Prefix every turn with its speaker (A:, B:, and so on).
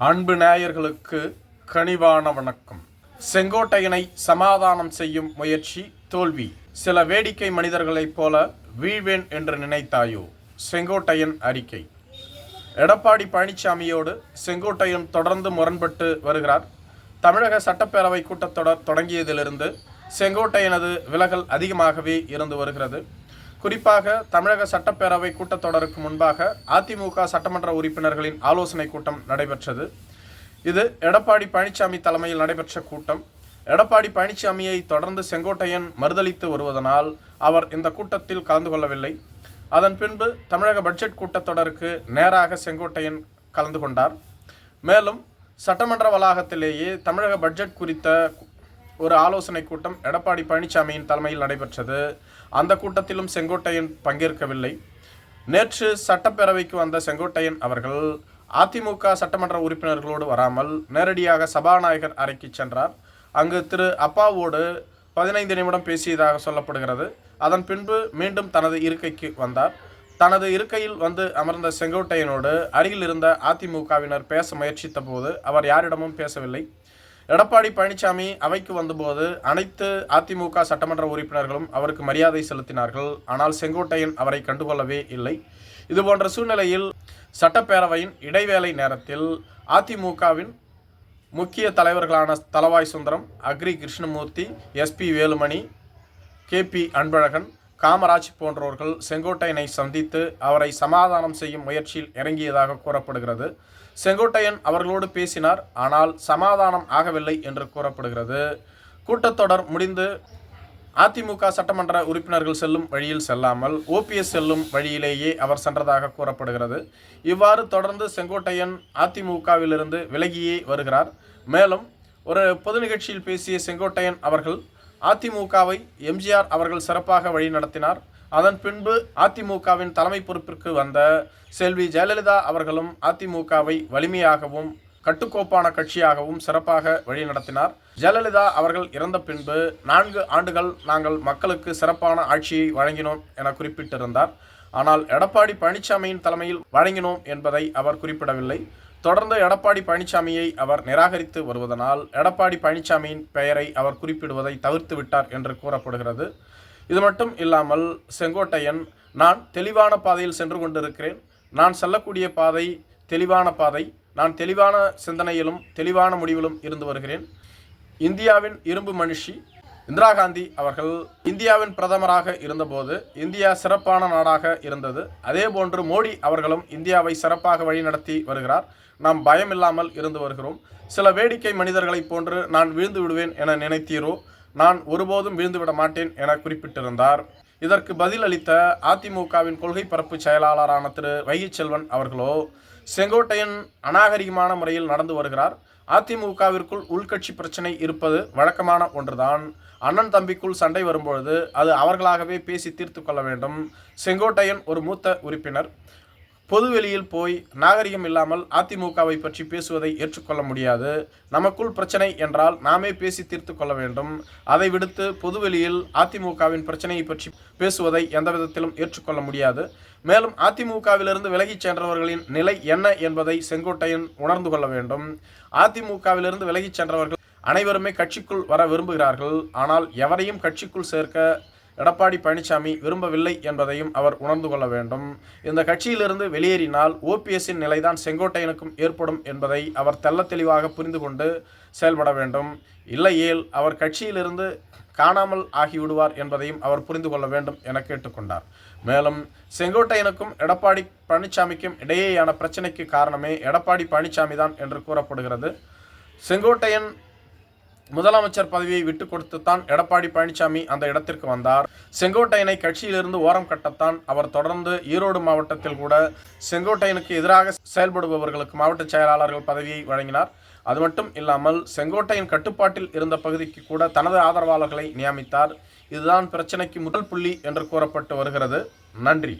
A: அன்பு நேயர்களுக்கு கனிவான வணக்கம். செங்கோட்டையனை சமாதானம் செய்யும் முயற்சி தோல்வி. சில வேடிக்கை மனிதர்களைப் போல வீழ்வேன் என்று நினைத்தாயோ? செங்கோட்டையன் அறிக்கை. எடப்பாடி பழனிசாமியோடு செங்கோட்டையன் தொடர்ந்து முரண்பட்டு வருகிறார். தமிழக சட்டப்பேரவை கூட்டத்தொடர் தொடங்கியதிலிருந்து செங்கோட்டையனது விலகல் அதிகமாகவே இருந்து வருகிறது. குறிப்பாக தமிழக சட்டப்பேரவை கூட்டத்தொடருக்கு முன்பாக அதிமுக சட்டமன்ற உறுப்பினர்களின் ஆலோசனை கூட்டம் நடைபெற்றது. இது எடப்பாடி பழனிசாமி தலைமையில் நடைபெற்ற கூட்டம். எடப்பாடி பழனிசாமியை தொடர்ந்து செங்கோட்டையன் மறுதளித்து வருவதனால் அவர் இந்த கூட்டத்தில் கலந்து கொள்ளவில்லை. அதன் பின்பு தமிழக பட்ஜெட் கூட்டத்தொடருக்கு நேராக செங்கோட்டையன் கலந்து கொண்டார். மேலும் சட்டமன்ற வளாகத்திலேயே தமிழக பட்ஜெட் குறித்த ஒரு ஆலோசனை கூட்டம் எடப்பாடி பழனிசாமியின் தலைமையில் நடைபெற்றது. அந்த கூட்டத்திலும் செங்கோட்டையன் பங்கேற்கவில்லை. நேற்று சட்டப்பேரவைக்கு வந்த செங்கோட்டையன் அவர்கள் அதிமுக சட்டமன்ற உறுப்பினர்களோடு வராமல் நேரடியாக சபாநாயகர் அறைக்கு சென்றார். அங்கு திரு அப்பாவோடு பதினைந்து நிமிடம் பேசியதாக சொல்லப்படுகிறது. அதன் பின்பு மீண்டும் தனது இருக்கைக்கு வந்தார். தனது இருக்கையில் வந்து அமர்ந்த செங்கோட்டையனோடு அருகில் இருந்த அதிமுகவினர் பேச முயற்சித்த போது அவர் யாரிடமும் பேசவில்லை. எடப்பாடி பழனிசாமி அவைக்கு வந்தபோது அனைத்து அதிமுக சட்டமன்ற உறுப்பினர்களும் அவருக்கு மரியாதை செலுத்தினார்கள். ஆனால் செங்கோட்டையன் அவரை கண்டுகொள்ளவே இல்லை. இதுபோன்ற சூழ்நிலையில் சட்டப்பேரவையின் இடைவேளை நேரத்தில் அதிமுகவின் முக்கிய தலைவர்களான Thalavai Sundaram Agri Krishnamurthy SP Velumani KP Anbazhagan Kamaraj போன்றவர்கள் செங்கோட்டையனை சந்தித்து அவரை சமாதானம் செய்யும் முயற்சியில் இறங்கியதாக கூறப்படுகிறது. செங்கோட்டையன் அவர்களோடு பேசினார். ஆனால் சமாதானம் ஆகவில்லை என்று கூறப்படுகிறது. கூட்டத்தொடர் முடிந்து அதிமுக சட்டமன்ற உறுப்பினர்கள் செல்லும் வழியில் செல்லாமல் ஓபிஎஸ் செல்லும் வழியிலேயே அவர் சென்றதாக கூறப்படுகிறது. இவ்வாறு தொடர்ந்து செங்கோட்டையன் அதிமுகவிலிருந்து விலகியே வருகிறார். மேலும் ஒரு பொது நிகழ்ச்சியில் பேசிய செங்கோட்டையன் அவர்கள் அதிமுகவை எம்ஜிஆர் அவர்கள் சிறப்பாக வழி நடத்தினார் அதன் பின்பு அதிமுகவின் தலைமை பொறுப்பிற்கு வந்த செல்வி ஜெயலலிதா அவர்களும் அதிமுகவை வலிமையாகவும் கட்டுக்கோப்பான கட்சியாகவும் சிறப்பாக வழிநடத்தினார். ஜெயலலிதா அவர்கள் இறந்த பின்பு நான்கு ஆண்டுகள் நாங்கள் மக்களுக்கு சிறப்பான ஆட்சியை வழங்கினோம் என குறிப்பிட்டிருந்தார். ஆனால் எடப்பாடி பழனிசாமியின் தலைமையில் வழங்கினோம் என்பதை அவர் குறிப்பிடவில்லை. தொடர்ந்து எடப்பாடி பழனிசாமியை அவர் நிராகரித்து வருவதனால் எடப்பாடி பழனிசாமியின் பெயரை அவர் குறிப்பிடுவதை தவிர்த்து விட்டார் என்று கூறப்படுகிறது. இது மட்டும் இல்லாமல் செங்கோட்டையன் நான் தெளிவான பாதையில் சென்று கொண்டிருக்கிறேன். நான் செல்லக்கூடிய பாதை தெளிவான பாதை. நான் தெளிவான சிந்தனையிலும் தெளிவான முடிவிலும் இருந்து வருகிறேன். இந்தியாவின் இரும்பு மனுஷி இந்திரா காந்தி அவர்கள் இந்தியாவின் பிரதமராக இருந்தபோது இந்தியா சிறப்பான நாடாக இருந்தது. அதே போன்று மோடி அவர்களும் இந்தியாவை சிறப்பாக வழிநடத்தி வருகிறார். நாம் பயம் இல்லாமல் இருந்து வருகிறோம். சில வேடிக்கை மனிதர்களைப் போன்று நான் விழுந்து விடுவேன் என நினைத்தீரோ? நான் ஒருபோதும் வீழ்ந்துவிட மாட்டேன் என குறிப்பிட்டிருந்தார். இதற்கு பதில் அளித்த அதிமுகவின் கொள்கை பரப்பு செயலாளரான திரு. வைகை செல்வன் அவர்களோ செங்கோட்டையன் அநாகரிகமான முறையில் நடந்து வருகிறார். அதிமுகவிற்குள் உள்கட்சி பிரச்சனை இருப்பது வழக்கமான ஒன்றுதான். அண்ணன் தம்பிக்குள் சண்டை வரும்பொழுது அது அவர்களாகவே பேசி தீர்த்து கொள்ள வேண்டும். செங்கோட்டையன் ஒரு மூத்த உறுப்பினர். பொதுவெளியில் போய் நாகரிகம் இல்லாமல் அதிமுகவை பற்றி பேசுவதை ஏற்றுக்கொள்ள முடியாது. நமக்குள் பிரச்சனை என்றால் நாமே பேசி தீர்த்து கொள்ள வேண்டும். அதை விடுத்து பொதுவெளியில் அதிமுகவின் பிரச்சனையை பற்றி பேசுவதை எந்த விதத்திலும் ஏற்றுக்கொள்ள முடியாது. மேலும் அதிமுகவிலிருந்து விலகிச் சென்றவர்களின் நிலை என்ன என்பதை செங்கோட்டையன் உணர்ந்து கொள்ள வேண்டும். அதிமுகவிலிருந்து விலகிச் சென்றவர்கள் அனைவருமே கட்சிக்குள் வர விரும்புகிறார்கள். ஆனால் எவரையும் கட்சிக்குள் சேர்க்க எடப்பாடி பழனிசாமி விரும்பவில்லை என்பதையும் அவர் உணர்ந்து கொள்ள வேண்டும். இந்த கட்சியிலிருந்து வெளியேறினால் ஓபிஎஸ்ஸின் நிலைதான் செங்கோட்டையனுக்கும் ஏற்படும் என்பதை அவர் தெல்ல தெளிவாக புரிந்து கொண்டு செயல்பட வேண்டும். இல்லையேல் அவர் கட்சியிலிருந்து காணாமல் ஆகிவிடுவார் என்பதையும் அவர் புரிந்து கொள்ள வேண்டும் என கேட்டுக்கொண்டார். மேலும் செங்கோட்டையனுக்கும் எடப்பாடி பழனிசாமிக்கும் இடையேயான பிரச்சனைக்கு காரணமே எடப்பாடி பழனிசாமி தான் என்று கூறப்படுகிறது. செங்கோட்டையன் முதலமைச்சர் பதவியை விட்டு கொடுத்துத்தான் எடப்பாடி பழனிசாமி அந்த இடத்திற்கு வந்தார். செங்கோட்டையனை கட்சியிலிருந்து ஓரம் கட்டத்தான் அவர் தொடர்ந்து ஈரோடு மாவட்டத்தில் கூட செங்கோட்டையனுக்கு எதிராக செயல்படுபவர்களுக்கு மாவட்ட செயலாளர்கள் பதவியை வழங்கினார். அது மட்டும் இல்லாமல் செங்கோட்டையின் கட்டுப்பாட்டில் இருந்த பகுதிக்கு கூட தனது ஆதரவாளர்களை நியமித்தார். இதுதான் பிரச்சனைக்கு முதல் புள்ளி என்று கூறப்பட்டு வருகிறது. நன்றி.